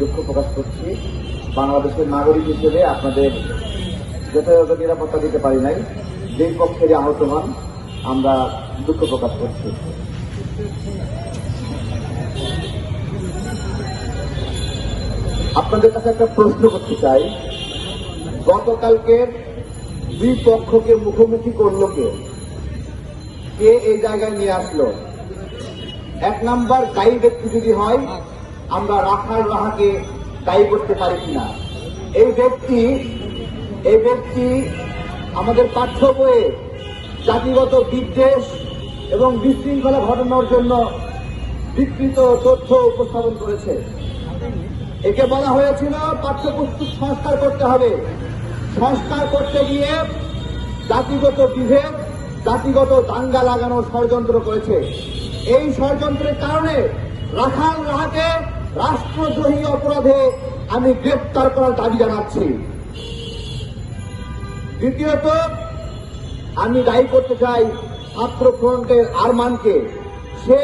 দুঃখ প্রকাশ করছি। বাংলাদেশের নাগরিক হিসেবে আপনাদের যথাযথ নিরাপত্তা দিতে পারি নাই। যেই পক্ষের আহত হন, আমরা দুঃখ প্রকাশ করছি। আপনাদের কাছে একটা প্রশ্ন করতে চাই। গতকালকে দুই পক্ষকে মুখোমুখি করল কে? কে এই জায়গায় নিয়ে আসলো? এক নাম্বার দায়ী ব্যক্তি যদি হয় আমরা রাখাল রাহাকে দায়ী করতে পারি কিনা। এই ব্যক্তি এই ব্যক্তি আমাদের পাঠ্য বইয়ে জাতিগত বিদ্বেষ এবং বিশৃঙ্খলা ঘটানোর জন্য বিকৃত তথ্য উপস্থাপন করেছে। একে বলা হয়েছিল পাঠ্যপুস্তক সংস্কার করতে হবে। সংস্কার করতে গিয়ে জাতিগত বিভেদ, জাতিগত দাঙ্গা লাগানোর ষড়যন্ত্র করেছে। এই ষড়যন্ত্রের কারণে রাখাল রাহাকে রাষ্ট্রদ্রোহী অপরাধে আমি গ্রেপ্তার করার দাবি জানাচ্ছি। দ্বিতীয়ত, আমি দায়ী করতে চাই ছাত্র ফ্রন্টের আরমানকে। সে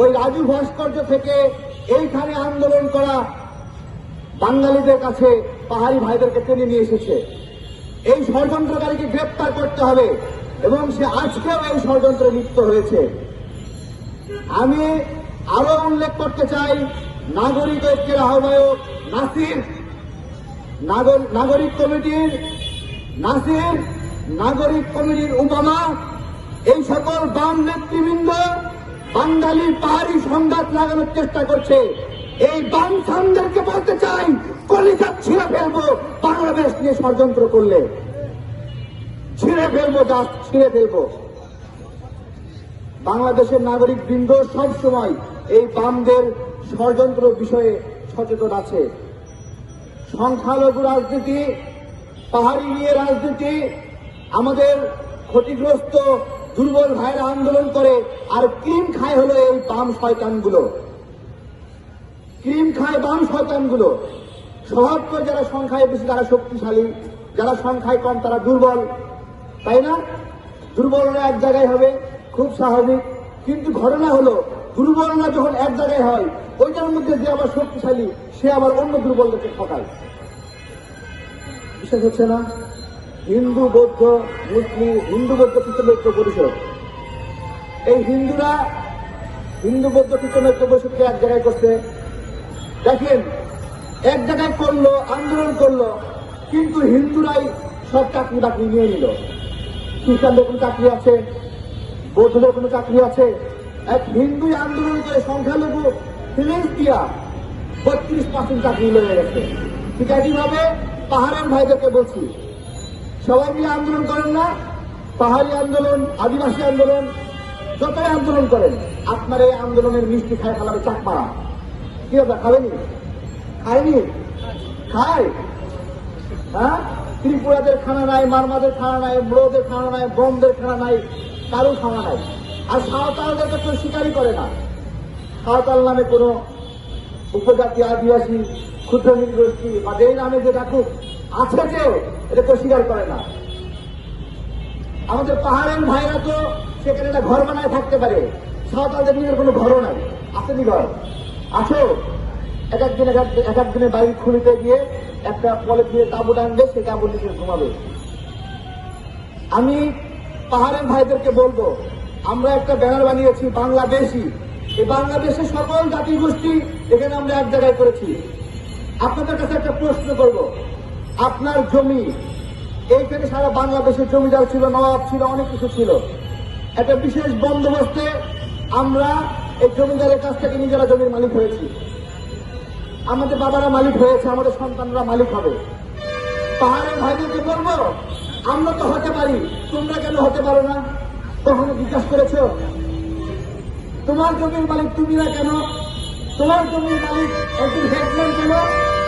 ওই রাজু ভাস্কর্য থেকে এইখানে আন্দোলন করা বাঙালিদের কাছে পাহাড়ি ভাইদেরকে টেনে নিয়ে এসেছে। এই ষড়যন্ত্রকারীকে গ্রেপ্তার করতে হবে এবং সে আজকেও এই ষড়যন্ত্রে লিপ্ত হয়েছে। আমি আরও উল্লেখ করতে চাই নাগরিক ঐক্যের আহ্বায়ক নাসির নাগরিক কমিটির নাসির, নাগরিক কমিটির উপামা, এই সকল বাম নেতৃবৃন্দ বাঙালির পাহাড়ি সংঘাত লাগানোর চেষ্টা করছে। এই বাম সামদেরকে বলতে চাই, কলিজা ছিঁড়ে ফেলব, বাংলাদেশ নিয়ে ষড়যন্ত্র করলে। ছিঁড়ে ফেলব যা ছিঁড়ে ফেলব। বাংলাদেশের নাগরিক বৃন্দ সব সময় এই বামদের ষড়যন্ত্র বিষয়ে সচেতন আছে। সংখ্যালঘু রাজনীতি, পাহাড়ি নিয়ে রাজনীতি, আমাদের ক্ষতিগ্রস্ত দুর্বল ভাইরা আন্দোলন করে, আর ক্রিম খায় হলো এই বাম শয়তানগুলো। ক্রিম খায় বাম শয়তানগুলো। স্বভাব করে যারা সংখ্যায় বেশি, তারা শক্তিশালী, যারা সংখ্যায় কম, তারা দুর্বল। তাই না? দুর্বলরা এক জায়গায় হবে, খুব স্বাভাবিক। কিন্তু ঘটনা হলো দুর্বলরা যখন এক জায়গায় হয়, ওইটার মধ্যে যে আবার শক্তিশালী, সে আবার অন্য দুর্বলদেরকে ঠকায়। বিশেষ হচ্ছে না? হিন্দু, বৌদ্ধ, মুসলিম, হিন্দু, বৌদ্ধ খ্রিস্টান ঐক্য পরিষদ। এই হিন্দুরা হিন্দু, বৌদ্ধ খ্রিস্টান ঐক্য পরিষদকে এক জায়গায় করছে। দেখেন, এক জায়গায় করল, আন্দোলন করল, কিন্তু হিন্দুরাই সব চাকরি বাকরি নিয়ে নিল। খ্রিস্টানদের কোনো চাকরি আছে? বৌদ্ধদের কোনো চাকরি আছে? এক হিন্দু আন্দোলন করে সংখ্যালঘু ফিলিংস দিয়া বত্রিশ পার্সেন্ট চাকরি লেগে গেছে। ঠিক একইভাবে পাহাড়ের ভাইদেরকে বলছি, সবাই মিলে আন্দোলন করেন না, পাহাড়ি আন্দোলন, আদিবাসী আন্দোলন, যতই আন্দোলন করেন, আপনার এই আন্দোলনের মিষ্টি খায় ফেলাবে চাকমারা কি হবে খাবেনি? খায়নি? খায়। হ্যাঁ? ত্রিপুরাদের খানা নাই, মারমাদের খানা নাই ব্রোদের খানা নাই বোমদের খানা নাই কারও খানা নাই। আর সাঁওতালদের কেউ স্বীকারই করে না। সাঁওতাল নামে কোনো উপজাতি আদিবাসী, ক্ষুদ্র গোষ্ঠী বা যেই নামে যে ডাকুক, আছে কেউ, এটা কেউ স্বীকার করে না। আমাদের পাহাড়ের ভাইরা তো সেখানে একটা ঘর বানায় থাকতে পারে। সাঁওতালদের নিজের কোনো ঘরও নাই। আসেনি ঘর? আসো। এক একদিন, এক এক- এক একদিনের বাড়ি খুলিতে গিয়ে একটা পলিথিনে তাঁবু টানবে, সেই তাঁবুর নিচে ঘুমাবে। আমি পাহাড়ের ভাইদেরকে বলব আমরা একটা ব্যানার বানিয়েছি, বাংলাদেশি। এই বাংলাদেশের সকল জাতি গোষ্ঠী এখানে আমরা এক জায়গায় করেছি। আপনাদের কাছে একটা প্রশ্ন করব। আপনার জমি এইখানে সারা বাংলাদেশের জমিদার ছিল, নবাব ছিল, অনেক কিছু ছিল। একটা বিশেষ বন্দোবস্তে আমরা এই জমিদারের কাছ থেকে নিজেরা জমির মালিক হয়েছি। আমাদের বাবারা মালিক হয়েছে, আমাদের সন্তানরা মালিক হবে। পাহাড়ের ভাইদেরকে বলব আমরা তো হতে পারি, তোমরা কেন হতে পারো না? কখনো বিকাশ করেছ? তোমার জমির মালিক তুমি না কেন? তোমার জমির মালিক একজন হেডম্যান কেন?